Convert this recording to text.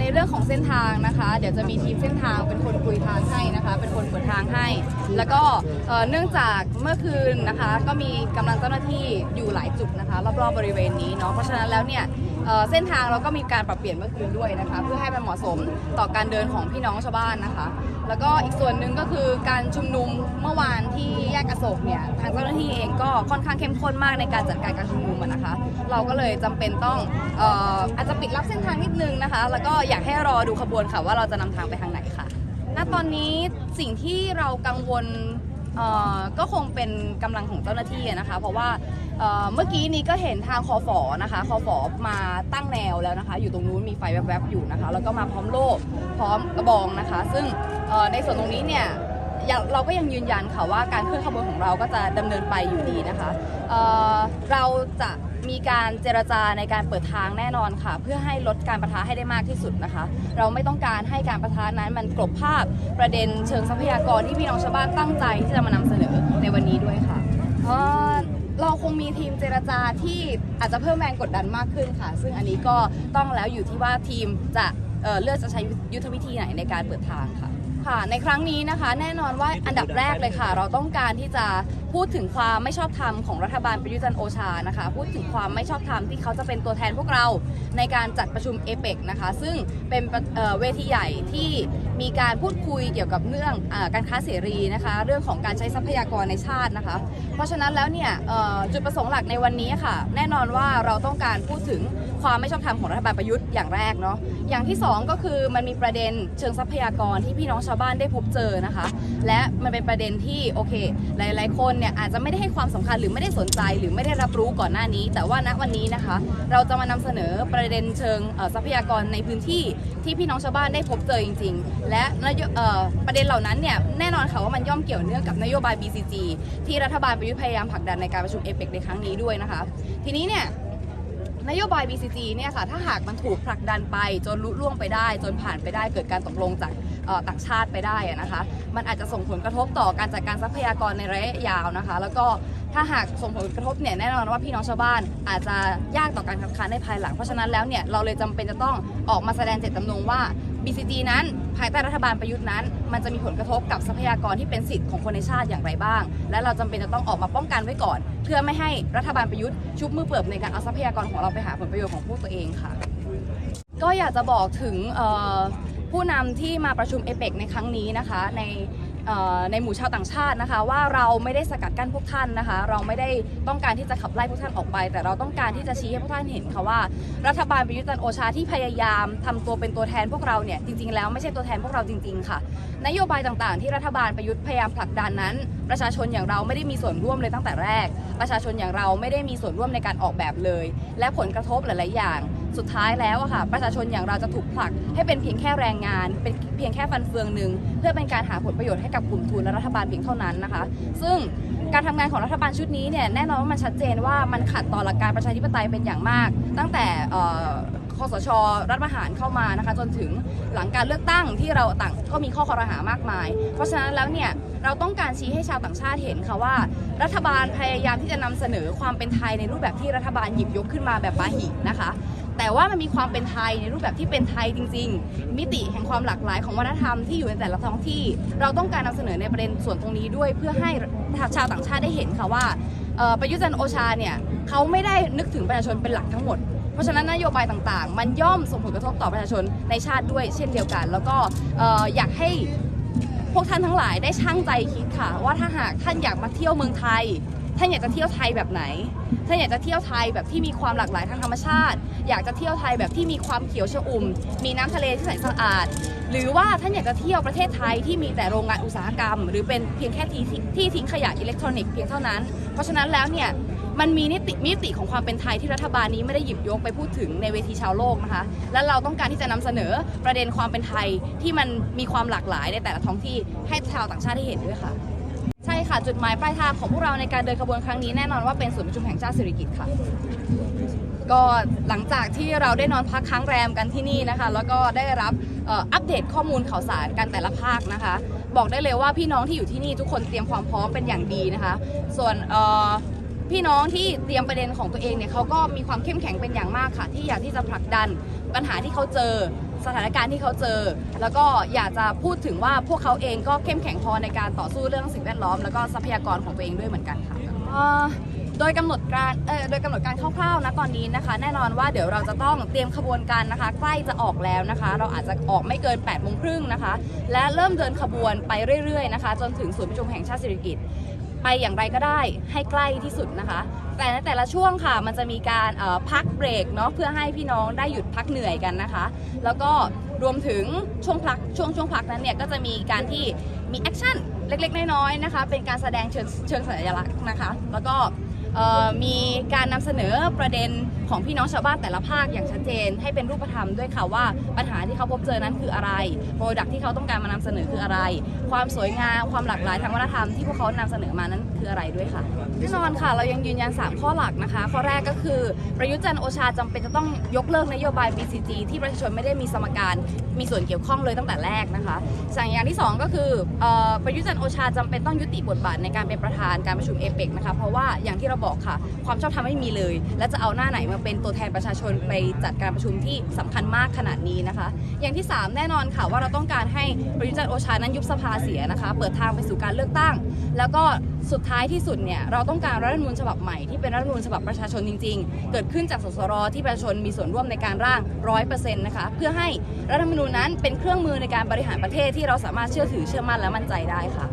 ในเรื่องของเส้นทางนะคะ เดี๋ยวจะมีทีมเส้นทางเป็นคนคุยทางให้นะคะ เป็นคนเปิดทางให้ แล้วก็เนื่องจากเมื่อคืนนะคะ ก็มีกำลังเจ้าหน้าที่อยู่หลายจุดนะคะรอบๆบริเวณนี้เนาะเพราะฉะนั้นแล้วเนี่ยเอ่อเส้นทางเราก็มีการปรับเปลี่ยนเมื่อคืนด้วยนะคะ เพื่อให้มันเหมาะสมต่อการเดินของพี่น้องชาวบ้านนะคะ แล้วก็อีกส่วนหนึ่งก็คือการชุมนุมเมื่อวานที่แยกอโศกเนี่ยทางเจ้าหน้าที่เองก็ค่อนข้างเข้มข้นมากในการจัดการการชุมนุมนะคะ เราก็เลยจำเป็นต้องเอ่ออาจจะปิดรับเส้นทางนิดนึงนะคะ แล้วก็อยากให้รอดูขบวนค่ะว่าเราจะนำทางไปทางไหนค่ะณตอนนี้สิ่งที่เรากังวล เอ่อก็คงเป็นกำลังของเจ้าหน้าที่นะคะ เพราะว่าเอ่อเมื่อกี้นี้ก็เห็นทางคอฝอนะคะคอฝอมาตั้งแนวแล้วนะคะ อยู่ตรงนู้นมีไฟแวบๆอยู่นะคะ แล้วก็มาพร้อมโล่พร้อมกระบองนะคะ ซึ่งเอ่อในส่วนตรงนี้เนี่ย ยังเราก็ยังยืนยันค่ะว่าการเคลื่อนขบวนของเราก็จะดำเนินไปอยู่ดีนะคะเเราจะมีการเจรจาในการเปิดทางแน่นอนค่ะ เพื่อให้ลดการประทะให้ได้มากที่สุดนะคะ เราไม่ต้องการให้การประทะนั้นมันกลบภาพประเด็นเชิงทรัพยากรที่พี่น้องชาวบ้านตั้งใจที่จะมานำเสนอในวันนี้ด้วยค่ะเเราคงมีทีมเจรจาที่อาจจะเพิ่มแรงกดดันมากขึ้นค่ะ ซึ่งอันนี้ก็ต้องแล้วอยู่ที่ว่าทีมจะเเลือกจะใช้ยุทธวิธีไหนในการเปิดทางค่ะ ค่ะในครั้งนี้นะคะแน่นอนว่าอันดับแรกเลยค่ะ เราต้องการที่จะพูดถึงความไม่ชอบธรรมของรัฐบาลประยุทธ์จันทร์โอชานะคะ พูดถึงความไม่ชอบธรรมที่เขาจะเป็นตัวแทนพวกเราในการจัดประชุมเอเปกนะคะซึ่งเป็นประเอ่อเวทีใหญ่ที่มีการพูดคุยเกี่ยวกับเรื่องอาการค้าเสรีนะคะ เรื่องของการใช้ทรัพยากรในชาตินะคะ เพราะฉะนั้นแล้วเนี่ยเอ่อจุดประสงค์หลักในวันนี้ค่ะ แน่นอนว่าเราต้องการพูดถึง ความไม่ชอบธรรมของรัฐบาลประยุทธ์อย่างแรกเนาะอย่างที่สองก็คือมันมีประเด็นเชิงทรัพยากรที่พี่น้องชาวบ้านได้พบเจอนะคะ และมันเป็นประเด็นที่โอเค หลาย ๆ คนเนี่ยอาจจะไม่ได้ให้ความสำคัญหรือไม่ได้สนใจหรือไม่ได้รับรู้ก่อนหน้านี้ แต่ว่าณวันนี้นะคะ เราจะมานำเสนอประเด็นเชิงทรัพยากรในพื้นที่ที่พี่น้องชาวบ้านได้พบเจอจริง ๆ และนโยเอ่อประเด็นเหล่านั้นเนี่ยแน่นอนค่ะว่ามันย่อมเกี่ยวเนื่องกับนโยบาย BCG ที่รัฐบาลประยุทธ์พยายามผลักดันในการประชุมเอเปกในครั้งนี้ด้วยนะคะ ทีนี้เนี่ย นโยบาย BCG เนี่ยค่ะถ้าหากมันถูกผลักดันไปจนลุล่วงไปได้ จนผ่านไปได้เกิดการตกลงจาก ต่างชาติไปได้นะคะ มันอาจจะส่งผลกระทบต่อการจัดการทรัพยากรในระยะยาวนะคะ แล้วก็ถ้าหากส่งผลกระทบเนี่ยแน่นอนว่าพี่น้องชาวบ้านอาจจะยากต่อการคัดค้านในภายหลัง เพราะฉะนั้นแล้วเนี่ยเราเลยจำเป็นจะต้องออกมาแสดงเจตจำนงว่า BCG นั้นภายใต้รัฐบาลประยุทธ์นั้น มันจะมีผลกระทบกับทรัพยากรที่เป็นสิทธิ์ของคนในชาติอย่างไรบ้าง และเราจำเป็นจะต้องออกมาป้องกันไว้ก่อน เพื่อไม่ให้รัฐบาลประยุทธ์ชุบมือเปิบในการเอาทรัพยากรของเราไปหาผลประโยชน์ของพวกตัวเองค่ะ ก็อยากจะบอกถึง ผู้นำที่มาประชุมเอเปกในครั้งนี้นะคะในในหมู่ชาวต่างชาตินะคะ ว่าเราไม่ได้สกัดกั้นพวกท่านนะคะ เราไม่ได้ต้องการที่จะขับไล่พวกท่านออกไป แต่เราต้องการที่จะชี้ให้พวกท่านเห็นค่ะว่า รัฐบาลประยุทธ์จันโอชาที่พยายามทำตัวเป็นตัวแทนพวกเราเนี่ยจริงๆแล้วไม่ใช่ตัวแทนพวกเราจริง ๆ ค่ะ นโยบายต่างๆ ที่รัฐบาลประยุทธ์พยายามผลักดันนั้น ประชาชนอย่างเราไม่ได้มีส่วนร่วมเลยตั้งแต่แรก ประชาชนอย่างเราไม่ได้มีส่วนร่วมในการออกแบบเลย และผลกระทบหลายๆอย่าง สุดท้ายแล้วอะค่ะ ประชาชนอย่างเราจะถูกผลัก ให้เป็นเพียงแค่แรงงาน เป็นเพียงแค่ฟันเฟืองหนึ่งเพื่อเป็นการหาผลประโยชน์ให้กับกลุ่มทุนและรัฐบาลเพียงเท่านั้นนะคะ ซึ่งการทำงานของรัฐบาลชุดนี้เนี่ยแน่นอนว่ามันชัดเจนว่ามันขัดต่อหลักการประชาธิปไตยเป็นอย่างมาก ตั้งแต่เอ่อคสช รัฐประหารเข้ามานะคะ จนถึงหลังการเลือกตั้งที่เราต่างก็มีข้อคอรหามากมาย เพราะฉะนั้นแล้วเนี่ยเราต้องการชี้ให้ชาวต่างชาติเห็นค่ะว่า รัฐบาลพยายามที่จะนำเสนอความเป็นไทยในรูปแบบที่รัฐบาลหยิบยกขึ้นมาแบบปาหินะคะ ว่ามันมีความเป็นไทยในรูปแบบที่เป็นไทยจริง ๆ มิติแห่งความหลากหลายของวัฒนธรรมที่อยู่ในแต่ละท้องที่ เราต้องการนำเสนอในประเด็นส่วนตรงนี้ด้วย เพื่อให้ชาวต่างชาติได้เห็นค่ะว่าประยุทธ์จันทร์โอชาเนี่ยเขาไม่ได้นึกถึงประชาชนเป็นหลักทั้งหมดเพราะฉะนั้นนโยบายต่างๆ มันย่อมส่งผลกระทบต่อประชาชนในชาติด้วยเช่นเดียวกัน แล้วก็เอ่ออยากให้พวกท่านทั้งหลายได้ช่างใจคิดค่ะ ว่าถ้าหากท่านอยากมาเที่ยวเมืองไทย ท่านอยากจะเที่ยวไทยแบบไหน ท่านอยากจะเที่ยวไทยแบบที่มีความหลากหลายทางธรรมชาติ อยากจะเที่ยวไทยแบบที่มีความเขียวชอุ่ม มีน้ำทะเลที่ใสสะอาด หรือว่าท่านอยากจะเที่ยวประเทศไทยที่มีแต่โรงงานอุตสาหกรรม หรือเป็นเพียงแค่ที่ที่ทิ้งขยะอิเล็กทรอนิกส์เพียงเท่านั้น เพราะฉะนั้นแล้วเนี่ยมันมีนิติมิติของความเป็นไทยที่รัฐบาลนี้ไม่ได้หยิบยกไปพูดถึงในเวทีชาวโลกนะคะ และเราต้องการที่จะนำเสนอประเด็นความเป็นไทยที่มันมีความหลากหลายในแต่ละท้องที่ให้ชาวต่างชาติได้เห็นด้วยค่ะ ค่ะ จุดหมายปลายทางของพวกเราในการเดินขบวนครั้งนี้แน่นอนว่าเป็นศูนย์ประชุมแห่งชาติสิริกิติ์ค่ะ ก็หลังจากที่เราได้นอนพักค้างแรมกันที่นี่นะคะ แล้วก็ได้รับอัปเดตข้อมูลข่าวสารกันแต่ละภาคนะคะ บอกได้เลยว่าพี่น้องที่อยู่ที่นี่ทุกคนเตรียมความพร้อมเป็นอย่างดีนะคะ ส่วน พี่น้องที่เตรียมประเด็นของตัวเองเนี่ยเขาก็มีความเข้มแข็งเป็นอย่างมากค่ะ ที่อยากที่จะผลักดันปัญหาที่เขาเจอสถานการณ์ที่เขาเจอ แล้วก็อยากจะพูดถึงว่าพวกเขาเองก็เข้มแข็งพอในการต่อสู้เรื่องสิ่งแวดล้อม แล้วก็ทรัพยากรของตัวเองด้วยเหมือนกันค่ะโดยกำหนดการเออโดยกำหนดการคร่าวๆนะตอนนี้นะคะ แน่นอนว่าเดี๋ยวเราจะต้องเตรียมขบวนการนะคะ ใกล้จะออกแล้วนะคะ เราอาจจะออกไม่เกิน8ปดโมงครึ่งนะคะ และเริ่มเดินขบวนไปเรื่อยๆนะคะ จนถึงศูนย์ประชุมแห่งชาติสิริกิติ์ ไปอย่างไรก็ได้ให้ใกล้ที่สุดนะคะ แต่ในแต่ละช่วงค่ะมันจะมีการพักเบรกเนาะเพื่อให้พี่น้องได้หยุดพักเหนื่อยกันนะคะ แล้วก็รวมถึงช่วงพักช่วงช่วงพักนั้นเนี่ยก็จะมีการที่มีแอคชั่นเล็กๆ น้อยๆนะคะ เป็นการแสดงเชิงเชิงสัญลักษณ์นะคะ แล้วก็ มีการนำเสนอประเด็นของพี่น้องชาวบ้านแต่ละภาคอย่างชัดเจน ให้เป็นรูปธรรมด้วยค่ะว่าปัญหาที่เขาพบเจอนั้นคืออะไรโปรดักที่เขาต้องการมานำเสนอคืออะไร ความสวยงามความหลากหลายทางวัฒนธรรมที่พวกเขานำเสนอมานั้นคืออะไรด้วยค่ะแน่นอนค่ะ เรายังยืนยัน 3 ข้อหลักนะคะ ข้อแรกก็คือประยุทธ์จันโอชาจำเป็นจะต้องยกเลิกนโยบาย BCG ที่ประชาชนไม่ได้มีสมการมีส่วนเกี่ยวข้องเลยตั้งแต่แรกนะคะสั่งอย่างที่ 2 ก็คือออประยุทธ์จันโอชาจำเป็นต้องยุติบทบาทในการเป็นประธานการประชุมเอเปกนะคะเพราะว่าอย่างที่เราบอกค่ะ ความชอบธรรมไม่มีเลย และจะเอาหน้าไหนมาเป็นตัวแทนประชาชนไปจัดการประชุมที่สำคัญมากขนาดนี้นะคะ อย่างที่ 3 แน่นอนค่ะว่าเราต้องการให้ประยุทธ์จันทร์โอชานั้นยุบสภาเสียนะคะ เปิดทางไปสู่การเลือกตั้ง แล้วก็สุดท้ายที่สุดเนี่ยเราต้องการรัฐธรรมนูญฉบับใหม่ที่เป็นรัฐธรรมนูญฉบับประชาชนจริง ๆ เกิดขึ้นจากสสรที่ประชาชนมีส่วนร่วมในการร่างร้อยเปอร์เซ็นต์นะคะเพื่อให้รัฐธรรมนูญนั้นเป็นเครื่องมือในการบริหารประเทศที่เราสามารถเชื่อถือเชื่อมั่นและมั่นใจได้ค่ะ